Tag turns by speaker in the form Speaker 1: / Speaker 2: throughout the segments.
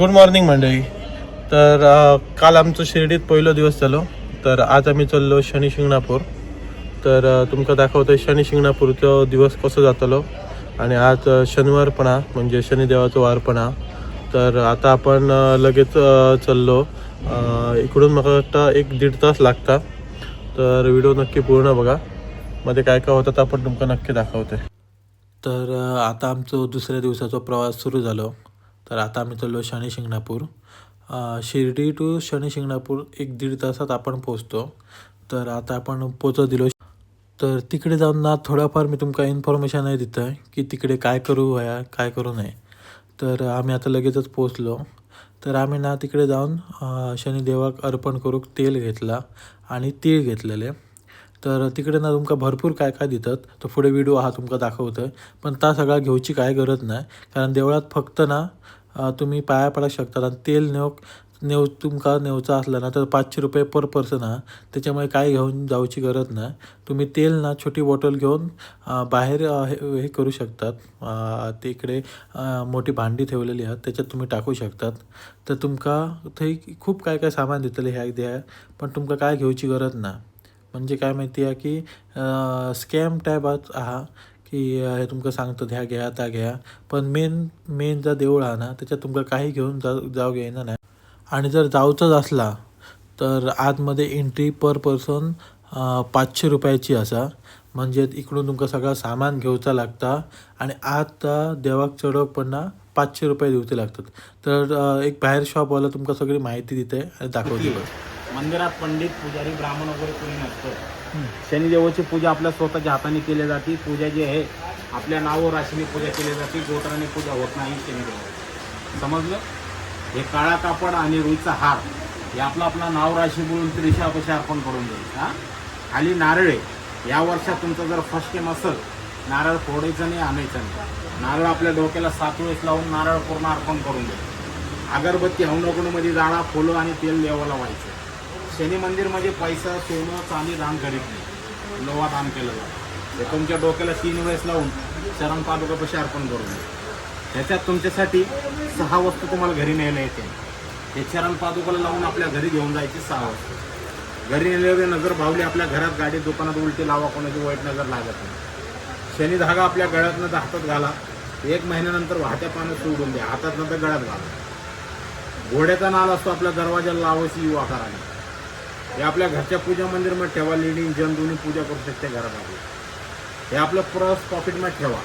Speaker 1: Good morning मंडळी. तर काल आमचं शिर्डीत पहिलो दिवस झालो. तर आज आम्ही चाललो शनी शिंगणापूर. तर तुमका दाखवतो शनी शिंगणापूरचो दिवस कसो जातलो. आणि आज शनिवारपणा म्हणजे शनिदेवाचो वारपणा. तर आता आपण लगेच चललो. चाललो इकडून म्हाका वाटतं एक दीड तास लागता. तर व्हिडिओ नक्की पूर्ण बघा. मध्ये काय काय होतं तर आपण तुमका नक्की दाखवते तर आता आमचं दुसऱ्या दिवसाचा प्रवास सुरू झालो. तर आता आम्ही चाललो शनी शिंगणापूर. शिर्डी टू शनी शिंगणापूर एक दीड तासात आपण पोचतो तर आता आपण पोचत दिलो तर तिकडे जाऊन ना थोडाफार मी तुमका इन्फॉर्मेशन आहे दितं आहे की तिकडे काय करू वया काय करू नये. तर आम्ही आता लगेचच पोचलो तर आम्ही ना तिकडे जाऊन शनिदेवाक अर्पण करूक तेल घेतला आणि तीळ घेतलेले. तर तिकडे ना तुमका भरपूर काय काय दितात तो पुढे व्हिडिओ हा तुमका दाखवतं पण ता सगळा घेऊची काय गरज नाही कारण देवळात फक्त ना तुम्ही पाया पडू शकतात. आणि तेल नेऊ नेव तुमका नेवचा असला ना तर पाचशे रुपये पर पर्सन हा. त्याच्यामुळे काय घेऊन जाऊची गरज ना. तुम्ही तेल ना छोटी बॉटल घेऊन बाहेर हे हे करू शकतात. ते तिकडे मोठी भांडी ठेवलेली आहात त्याच्यात तुम्ही टाकू शकतात. तर तुमका थंय खूप काय काय सामान दितले ह्या द्या पण तुमका काय घेऊची गरज ना. म्हणजे काय माहिती आहे की स्कॅम टायप आहा की तुमकां हे सांगतात ह्या घ्या त्या घ्या. पण मेन मेन जर देऊळ हा ना त्याच्यात तुमकां काही घेऊन जा जाऊ घेईना नाही आणि जर जावचोच असला तर आतमध्ये एंट्री पर पर्सन पाचशे रुपयाची असा. म्हणजे इकडून तुमकां सगळं सामान घेऊचा लागता आणि आत देवाक चढवक पडना पाचशे रुपये दिवचे लागतात. तर एक बाहेर शॉपवाला तुमकां सगळी माहिती दिते आणि दाखवते बघ
Speaker 2: मंदिरात पंडित पुजारी ब्राह्मण वगैरे कोणी नसतं. शनिदेवाची पूजा आपल्या स्वतःच्या हाताने केली जाते. पूजा जी आहे आपल्या नावावर राशीने पूजा केली जाते. गोत्राने पूजा होत नाही शनिदेव समजलं? हे काळा कापड आणि रुईचा हार हे आपलं आपला नाव राशी बोलून त्रिशापाशी अर्पण करून देईल हा? खाली नारळे. या वर्षात तुमचं जर फर्स्ट टाइम असेल नारळ फोडायचं नाही आणायचं नाही. नारळ आपल्या डोक्याला सात वेळेस लावून नारळ पूर्ण अर्पण करून देईल अगरबत्ती हवनकुंडमध्ये जाळा फुलं आणि तेल देवाला व्हायचं. शनी मंदिरमध्ये म्हणजे पैसा सोनं चांदी दान करीत नाही लोहा दान केलं जातं. ते तुमच्या डोक्याला तीन वेळेस लावून शरण पादुकापाशी अर्पण करून त्याच्यात ह्याच्यात तुमच्यासाठी सहा वस्तू तुम्हाला घरी न्यायला येते हे चरण पादुकाला लावून आपल्या घरी घेऊन जायची सहा वस्तू. घरी नेलेले नजर भावली आपल्या घरात गाडी दुकानात उलटी लावा कोणाची वाईट नजर लागत नाही. शनी धागा आपल्या गळ्यातनं हातात घाला. एक महिन्यानंतर वाहत्या पाण्यात सोडून द्या. हातात नंतर गळ्यात घाला. घोड्याचा नाल असतो आपल्या दरवाजाला लावायची युवा आकाराने हे आपल्या घरच्या पूजा मंदिरमध्ये ठेवा लेडीज जन दोन्ही पूजा करू शकते घरामध्ये. हे आपलं पर्स पॉकेटमध्ये ठेवा.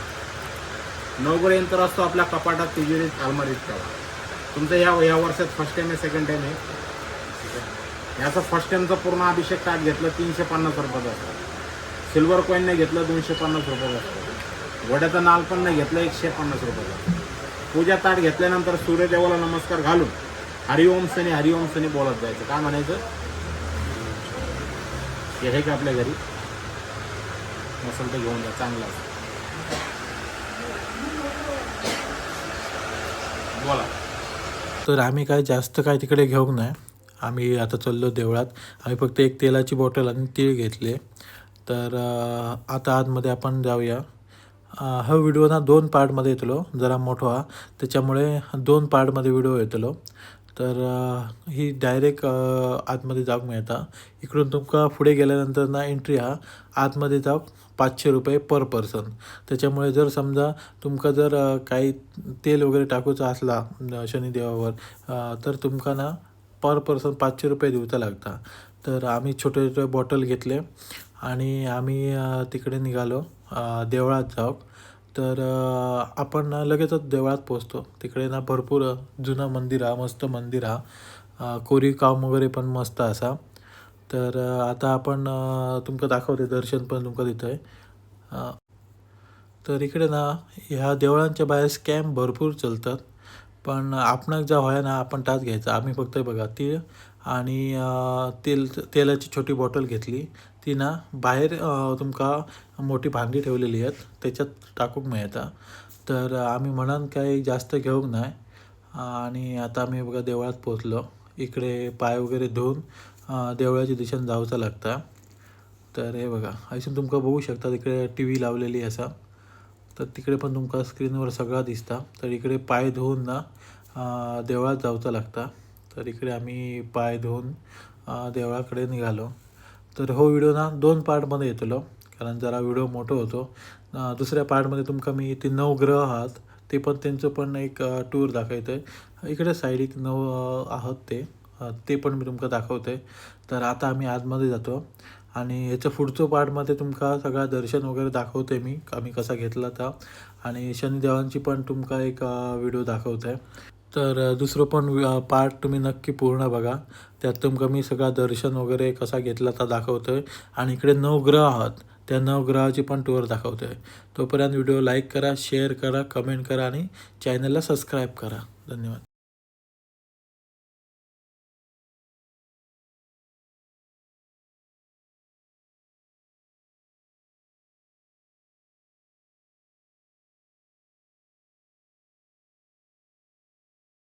Speaker 2: नवगर असतो आपल्या कपाटात तिजोरीत अलमारीत ठेवा. तुमचं या या वर्षात फर्स्ट टाइम आहे सेकंड टाइम आहे. याचा फर्स्ट टाईमचा पूर्ण अभिषेक काय घेतलं तीनशे पन्नास रुपयाचा असतो सिल्वर कॉईन नाही घेतलं दोनशे पन्नास रुपयाचा असतो घोड्याचा नाल पण नाही घेतलं एकशे पन्नास रुपयाचा पूजा ताट घेतल्यानंतर सूर्यदेवाला नमस्कार घालून हरिओम सनी हरिओम सनी बोलत जायचं. काय म्हणायचं? हे आहे का आपल्या घरी? नसेल तर घेऊन जा चांगला. बोला.
Speaker 1: तर आम्ही काय जास्त काय तिकडे घेऊन नाही. आम्ही आता चाललो देवळात. आम्ही फक्त एक तेलाची बॉटल आणि तीळ घेतले. तर आता आतमध्ये आपण जाऊया. हा व्हिडिओ ना दोन पार्टमध्ये येतलो जरा मोठो. हा त्याच्यामुळे दोन पार्टमध्ये व्हिडिओ येतलो. तर ही डायरेक्ट आतमध्ये जावंक मिळता. इकडून तुमका पुढे गेल्यानंतर ना एंट्री हा आतमध्ये जाऊक पाचशे रुपये पर पर्सन त्याच्यामुळे जर समजा तुमका जर काही तेल वगैरे टाकूचा असला शनिदेवावर तर तुमका ना पर पर्सन पाचशे रुपये दिवचा लागता. तर आम्ही छोटे छोटे बॉटल घेतले आणि आम्ही तिकडे निघालो देवळात जाऊ तर आपण ना लगेचच देवळात पोचतो तिकडे ना भरपूर जुनं मंदिर हा मस्त मंदिर हा. अं, कोरीव काम वगैरे पण मस्त असा. तर आता आपण अं, तुमका दाखवते दर्शन पण तुमका देतो आहे तर इकडे ना ह्या देवळांच्या बाहेर स्कॅम भरपूर चलतात. पण आपणाक ज्या व्हाय ना आपण ताच घ्यायचा. आम्ही फक्त बघा तीळ आणि तेल तेलाची छोटी बॉटल घेतली. ती ना बाहेर तुमका मोठी भांडी ठेवलेली आहेत. त्याच्यात टाकूक मिळता. तर आम्ही म्हणान काही जास्त घेऊक नाही आणि आता आम्ही बघा देवळात पोचलो इकडे पाय वगैरे धुवून देवळाच्या दिशेने जाऊचं लागतं. तर हे बघा अजून तुमका बघू शकता. तिकडे टी व्ही लावलेली असा. तर तिकडे पण तुमका स्क्रीनवर सगळा दिसता. तर इकडे पाय धुवून ना देवळात जावचं लागता. तर इकडे आम्ही पाय धुवून देवळाकडे निघालो. तर हो व्हिडिओ ना दोन पार्टमध्ये येतलो. कारण जरा व्हिडिओ मोठो होतो. दुसऱ्या पार्टमध्ये तुमका मी ते नऊ ग्रह आहात. ते पण त्यांचं पण एक टूर दाखवतं आहे इकडे साईड एक नव आहात ते. ते पण मी तुमका दाखवते तर आता आम्ही आतमध्ये जातो. आणि याचं पुढचं पार्टमध्ये तुमका सगळं दर्शन वगैरे दाखवते मी आम्ही कसा घेतला तर आणि शनिदेवांची पण तुमका एक व्हिडिओ दाखवते. तर दुसरं पण पार्ट तुम्ही नक्की पूर्ण बघा. त्यात तुमका मी सगळा दर्शन वगैरे कसा घेतला तर आहे आणि इकडे नवग्रह आहात. त्या नवग्रहाची पण टूर आहे तोपर्यंत व्हिडिओ लाईक करा शेअर करा कमेंट करा आणि चॅनलला सबस्क्राईब करा. धन्यवाद.